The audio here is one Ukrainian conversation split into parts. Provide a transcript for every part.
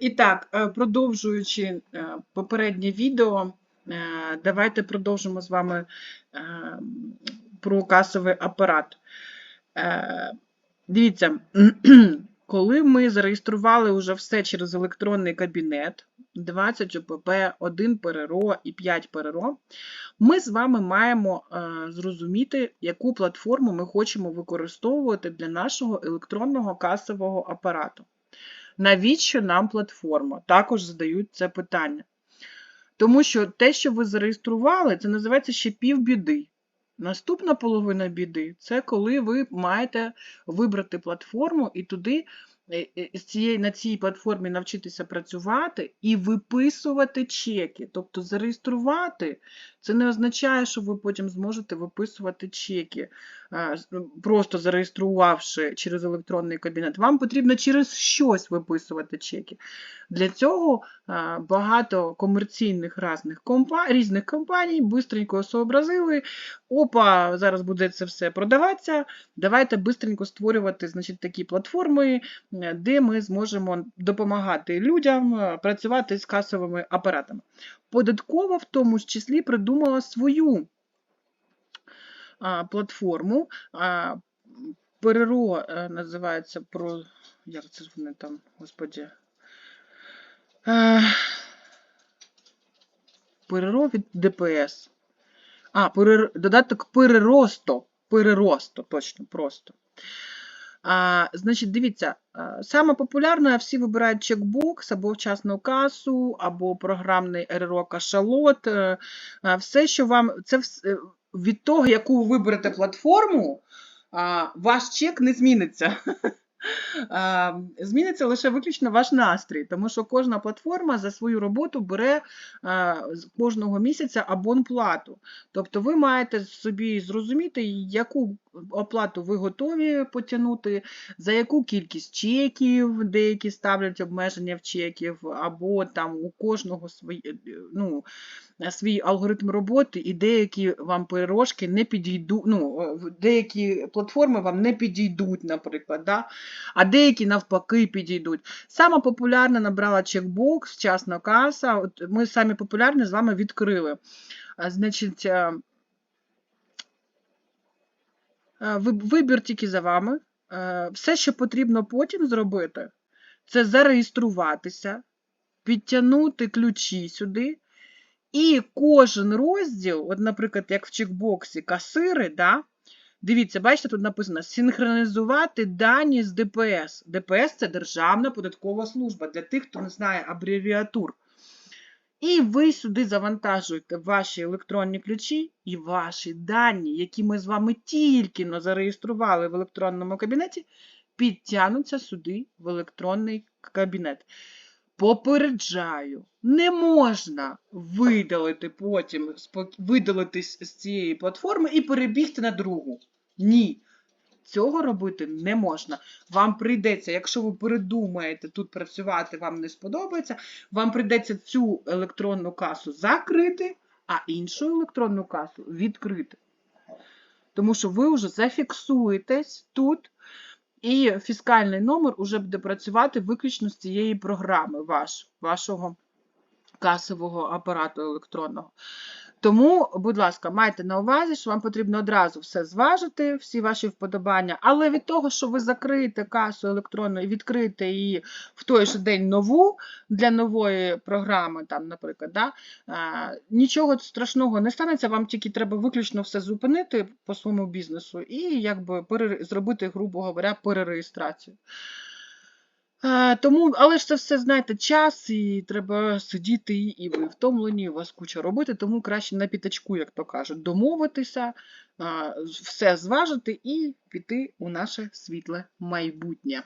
І так, е, продовжуючи е, попереднє відео, е, давайте продовжимо з вами про касовий апарат. Дивіться, коли ми зареєстрували вже все через електронний кабінет, 20 ОПП, 1 ПРРО і 5 ПРРО, ми з вами маємо зрозуміти, яку платформу ми хочемо використовувати для нашого електронного касового апарату. Навіщо нам платформа? Також задають це питання. Тому що те, що ви зареєстрували, це називається ще півбіди. Наступна половина біди це коли ви маєте вибрати платформу і туди на цій платформі навчитися працювати і виписувати чеки. Тобто зареєструвати це не означає, що ви потім зможете виписувати чеки, е, ну, просто зареєструвавши через електронний кабінет. Вам потрібно через щось виписувати чеки. Для цього е, багато комерційних різних, компа... різних компаній бистренько сообразили, опа, зараз буде це все продаватися, давайте бистренько створювати значить, такі платформи, е, де ми зможемо допомагати людям е, працювати з касовими апаратами. Податкова в тому ж числі придумала свою а, платформу. А, ПРРО е, називається про. Як це вони там, господі? Е, ПРРО від ДПС. А, перер... додаток переросто. Переросто, точно, просто. А, значить, дивіться, а, саме популярне, всі вибирають чекбокс або вчасну касу, або програмний РРО кашалот. е, Все, що вам. Це е, від того, яку ви виберете платформу, ваш чек не зміниться. Зміниться лише виключно ваш настрій, тому що кожна платформа за свою роботу бере з кожного місяця абонплату. Тобто ви маєте собі зрозуміти, яку оплату ви готові потягнути, за яку кількість чеків, деякі ставлять обмеження в чеків, або там у кожного свої, ну, свій алгоритм роботи, і деякі вам перерожки не підійдуть, ну, деякі платформи вам не підійдуть, наприклад, да? А деякі навпаки підійдуть. Саме популярна набрала чекбокс, вчасна каса. От ми самі популярні з вами відкрили. Значить, е, е, ви- вибір тільки за вами. Е, Все, що потрібно потім зробити, це зареєструватися, підтягнути ключі сюди. І кожен розділ, от, наприклад, як в чекбоксі касири, да, дивіться, бачите, тут написано синхронізувати дані з ДПС. ДПС це Державна податкова служба для тих, хто не знає абревіатур. І ви сюди завантажуєте ваші електронні ключі і ваші дані, які ми з вами тільки но зареєстрували в електронному кабінеті, підтягнуться сюди в електронний кабінет. Попереджаю, не можна видалити потім, видалитись з цієї платформи і перебігти на другу. Ні. Цього робити не можна. Вам прийдеться, якщо ви передумаєте тут працювати, вам не сподобається, вам прийдеться цю електронну касу закрити, а іншу електронну касу відкрити. Тому що ви вже зафіксуєтесь тут, і фіскальний номер уже буде працювати виключно з цієї програми ваш, вашого касового апарату електронного. Тому, будь ласка, майте на увазі, що вам потрібно одразу все зважити, всі ваші вподобання. Але від того, що ви закриєте касу електронну і відкриєте її в той же день нову для нової програми, там, наприклад, да, нічого страшного не станеться, вам тільки треба виключно все зупинити по своєму бізнесу і якби зробити, грубо говоря, перереєстрацію. Тому, але ж це все, знаєте, час, і треба сидіти, і ви втомлені, у вас куча роботи, тому краще на п'ятачку, як то кажуть, домовитися, все зважити і піти у наше світле майбутнє.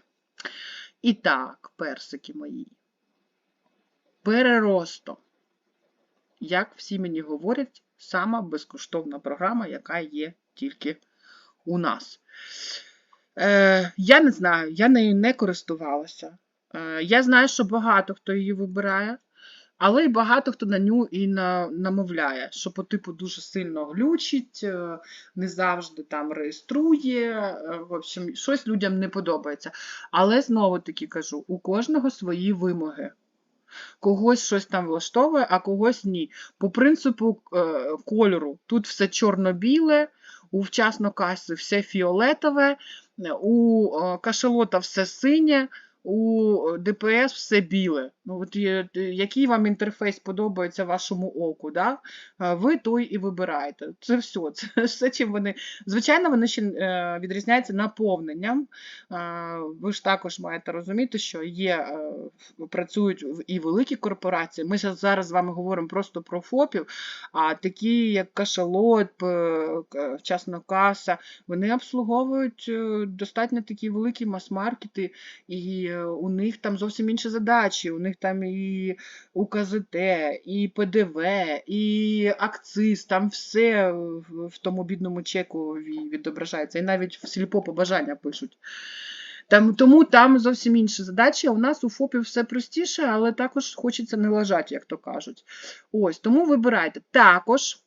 І так, персики мої. Переросто. Як всі мені говорять, сама безкоштовна програма, яка є тільки у нас. Е, я не знаю, я нею не користувалася. Е, я знаю, що багато хто її вибирає, Але й багато хто на ню і на, намовляє, що по типу дуже сильно глючить, е, не завжди там реєструє. В общем, щось людям не подобається. Але знову таки кажу: у кожного свої вимоги. Когось щось там влаштовує, а когось ні. По принципу е, кольору, тут все чорно-біле, у вчасно каси все фіолетове, у е, кашалота все синє, у ДПС все біле. Ну, от який вам інтерфейс подобається вашому оку, да? е, ви той і вибираєте. Це все. Це все, чим вони. Звичайно, вони ще е, відрізняються наповненням. Е, Ви ж також маєте розуміти, що є, е, працюють і великі корпорації. Ми зараз з вами говоримо просто про ФОПів, а такі, як Кашалот, Вчасна каса, вони обслуговують е, достатньо такі великі мас-маркети, і е, у них там зовсім інші задачі. У них там і УКЗТ, і ПДВ, і акциз, там все в тому бідному чеку відображається. І навіть в сільпо побажання пишуть. Там, тому там зовсім інші задачі. У нас у ФОПів все простіше, але також хочеться не лажати, як то кажуть. Ось, тому вибирайте. Також.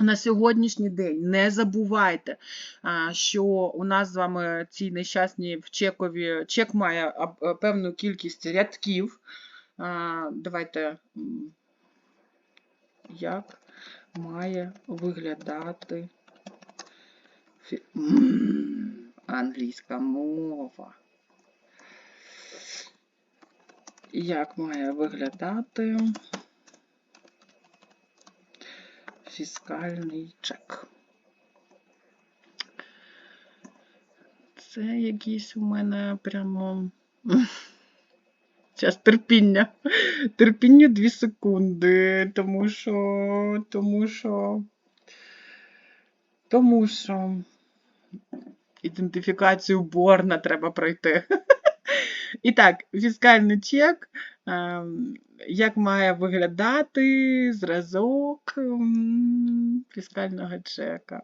На сьогоднішній день не забувайте, що у нас з вами ці нещасні в чекові чек має певну кількість рядків. Давайте, як має виглядати англійська мова. Як має виглядати фіскальний чек? Це якийсь у мене прямо. Зараз терпіння. Терпіння 2 секунди, тому що. Тому що. Тому що. Ідентифікацію Борна треба пройти. І так, фіскальний чек. ем, Як має виглядати зразок фіскального чека?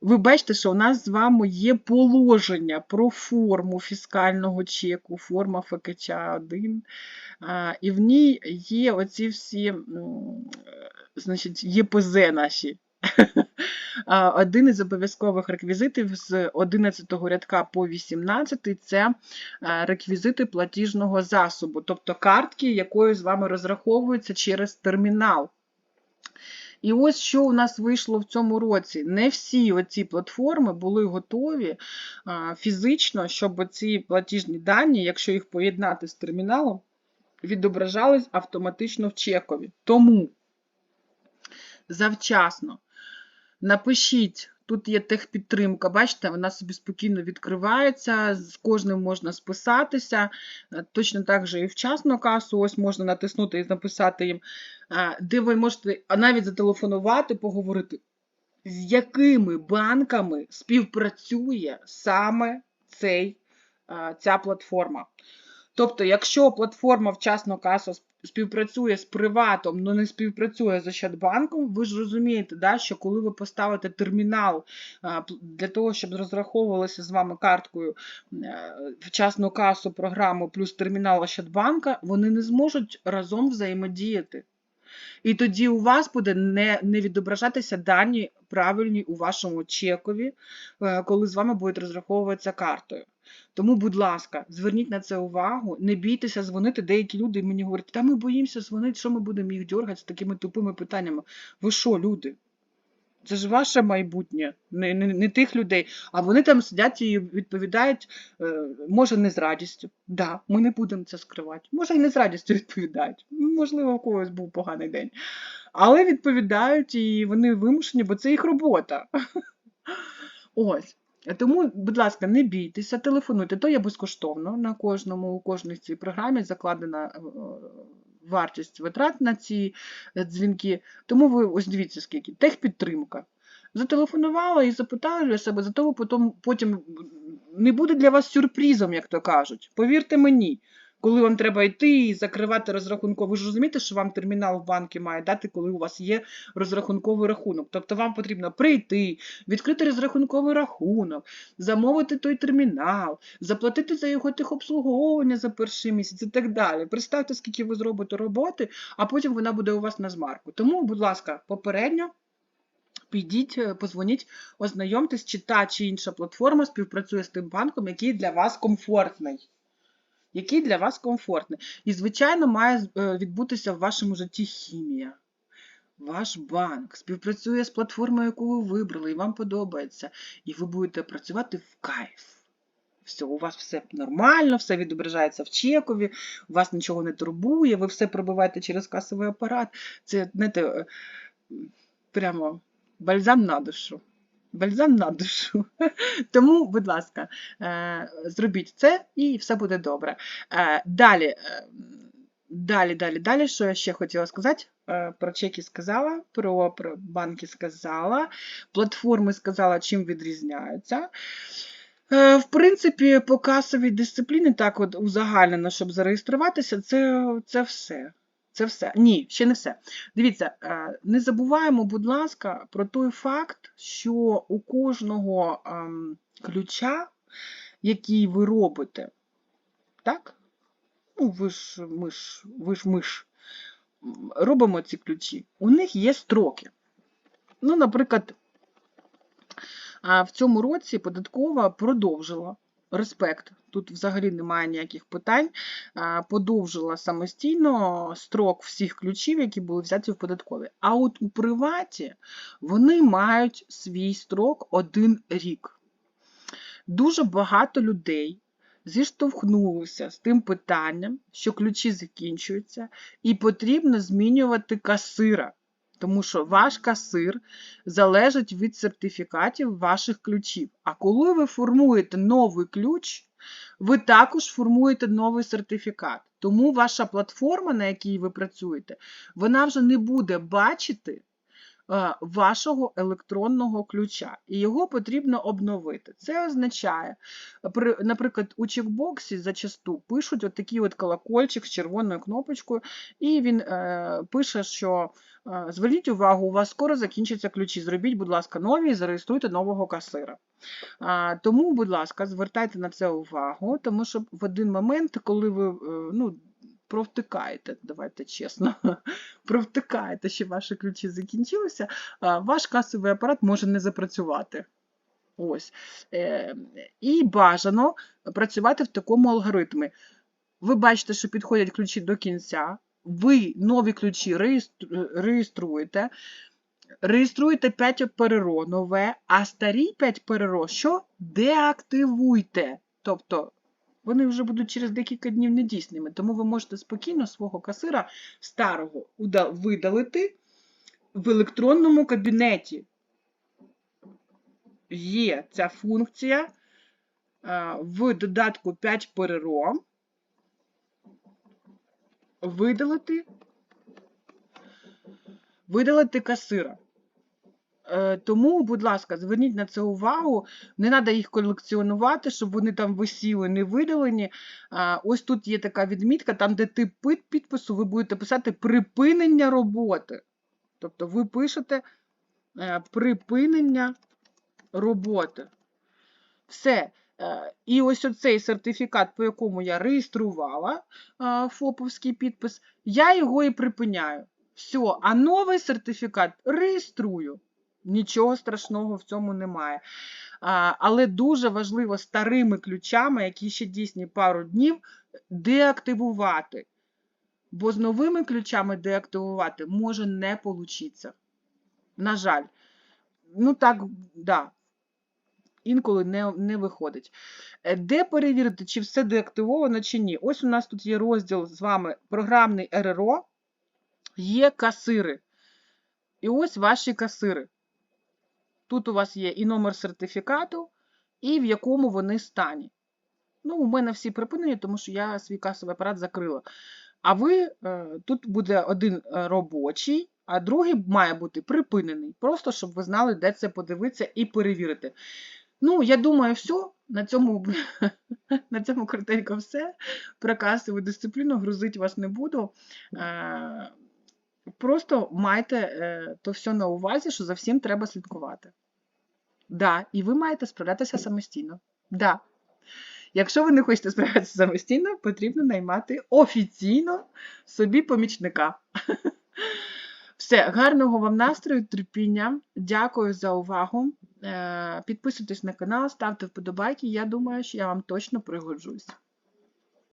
Ви бачите, що у нас з вами є положення про форму фіскального чеку, форма ФКЧ 1, і в ній є оці всі, е, значить, ЄПЗ наші. Один із обов'язкових реквізитів з 11 рядка по 18 це реквізити платіжного засобу, тобто картки, якою з вами розраховуються через термінал. І ось що у нас вийшло в цьому році. Не всі оці платформи були готові фізично, щоб ці платіжні дані, якщо їх поєднати з терміналом, відображались автоматично в чекові. Тому завчасно напишіть. Тут є техпідтримка, бачите, вона собі спокійно відкривається, з кожним можна списатися. Е, Точно так же і вчасно касу, ось можна натиснути і написати їм, е, де ви можете навіть зателефонувати, поговорити, з якими банками співпрацює саме цей, е, ця платформа. Тобто, якщо платформа вчасно каса співпрацює з приватом, але не співпрацює з Ощадбанком, ви ж розумієте, да, що коли ви поставите термінал для того, щоб розраховувалися з вами карткою е, вчасну касу програму плюс термінал Ощадбанка, вони не зможуть разом взаємодіяти. І тоді у вас буде не, не відображатися дані правильні у вашому чекові, е, коли з вами будуть розраховуватися картою. Тому, будь ласка, зверніть на це увагу, не бійтеся дзвонити. Деякі люди мені говорять, та ми боїмося дзвонити, що ми будемо їх дергати з такими тупими питаннями. Ви що, люди? Це ж ваше майбутнє, не, не, не тих людей. А вони там сидять і відповідають, е, може, не з радістю. Да, ми не будемо це скривати. Може, і не з радістю відповідають. Можливо, у когось був поганий день. Але відповідають і вони вимушені, бо це їх робота. Ось. Тому, будь ласка, не бійтеся, телефонуйте. То є безкоштовно на кожному, у кожній цій програмі закладена е, вартість витрат на ці е, дзвінки. Тому ви ось дивіться, скільки. Техпідтримка. Зателефонувала і запитала для себе, зато потім не буде для вас сюрпризом, як то кажуть. Повірте мені, коли вам треба йти і закривати розрахунковий. Ви ж розумієте, що вам термінал в банку має дати, коли у вас є розрахунковий рахунок. Тобто вам потрібно прийти, відкрити розрахунковий рахунок, замовити той термінал, заплатити за його техобслуговування за перший місяць і так далі. Представте, скільки ви зробите роботи, а потім вона буде у вас на змарку. Тому, будь ласка, попередньо. Підіть, е, позвоніть, ознайомтесь, чи та чи інша платформа співпрацює з тим банком, який для вас комфортний. Який для вас комфортний. І, звичайно, має е, відбутися в вашому житті хімія. Ваш банк співпрацює з платформою, яку ви вибрали, і вам подобається. І ви будете працювати в кайф. Все, у вас все нормально, все відображається в чекові, вас нічого не турбує, ви все пробиваєте через касовий апарат. Це, знаєте, е, прямо бальзам на душу. Бальзам на душу. Тому, будь ласка, е, зробіть це і все буде добре. Е, Далі, е, далі, далі, далі, що я ще хотіла сказати? Про чеки сказала, про, про банки сказала, платформи сказала, чим відрізняються. В принципі, по касовій дисципліні, так от узагальнено, щоб зареєструватися, це, це все. Це все. Ні, ще не все. Дивіться, е, не забуваємо, будь ласка, про той факт, що у кожного ем, ключа, який ви робите, так? Ну, ви ж ми ж, ви ж ми ж робимо ці ключі, у них є строки. Ну, наприклад, в цьому році податкова продовжила респект. Тут взагалі немає ніяких питань. Подовжила самостійно строк всіх ключів, які були взяті в податкові. А от у приваті вони мають свій строк один рік. Дуже багато людей зіштовхнулися з тим питанням, що ключі закінчуються, і потрібно змінювати касира. Тому що ваш касир залежить від сертифікатів ваших ключів. А коли ви формуєте новий ключ, ви також формуєте новий сертифікат. Тому ваша платформа, на якій ви працюєте, вона вже не буде бачити вашого електронного ключа, і його потрібно обновити. Це означає, наприклад, у чекбоксі зачасту пишуть от такий от колокольчик з червоною кнопочкою, і він е, пише, що е, зверніть увагу, у вас скоро закінчаться ключі. Зробіть, будь ласка, нові і зареєструйте нового касира. Тому, будь ласка, звертайте на це увагу, тому що в один момент, коли ви е, ну, провтикаєте, давайте чесно, провтикаєте, що ваші ключі закінчилися, ваш касовий апарат може не запрацювати. Ось. Е, І бажано працювати в такому алгоритмі. Ви бачите, що підходять ключі до кінця, ви нові ключі реєструєте, реєструєте 5 ПРРО нове, а старі 5 ПРРО що? Деактивуйте. Тобто вони вже будуть через декілька днів недійсними, тому ви можете спокійно свого касира старого видалити в електронному кабінеті. Є ця функція в додатку 5 ПРРО. Видалити, видалити касира. Е, Тому, будь ласка, зверніть на це увагу. Не треба їх колекціонувати, щоб вони там висіли, не видалені. Ось тут є така відмітка, там, де тип під- підпису, ви будете писати припинення роботи. Тобто ви пишете е, припинення роботи. Все. Е, І ось оцей сертифікат, по якому я реєструвала ФОПовський підпис, я його і припиняю. Все, а новий сертифікат реєструю. Нічого страшного в цьому немає. А, Але дуже важливо старими ключами, які ще дійсні пару днів, деактивувати. Бо з новими ключами деактивувати може не получитися. На жаль. Ну так, да. Інколи не, не виходить. Е, Де перевірити, чи все деактивовано, чи ні? Ось у нас тут є розділ з вами програмний РРО, є касири. І ось ваші касири. Тут у вас є і номер сертифікату, і в якому вони стані. Ну, у мене всі припинені, тому що я свій касовий апарат закрила. А ви, е, тут буде один е, робочий, а другий має бути припинений. Просто щоб ви знали, де це подивитися і перевірити. Ну, я думаю, все. На цьому, на цьому коротенько все. Про касову дисципліну грузить вас не буду. Просто майте е, то все на увазі, що за всім треба слідкувати. Да, і ви маєте справлятися самостійно. Да. Якщо ви не хочете справлятися самостійно, потрібно наймати офіційно собі помічника. Все, гарного вам настрою, терпіння. Дякую за увагу. Е, Підписуйтесь на канал, ставте вподобайки. Я думаю, що я вам точно пригоджусь.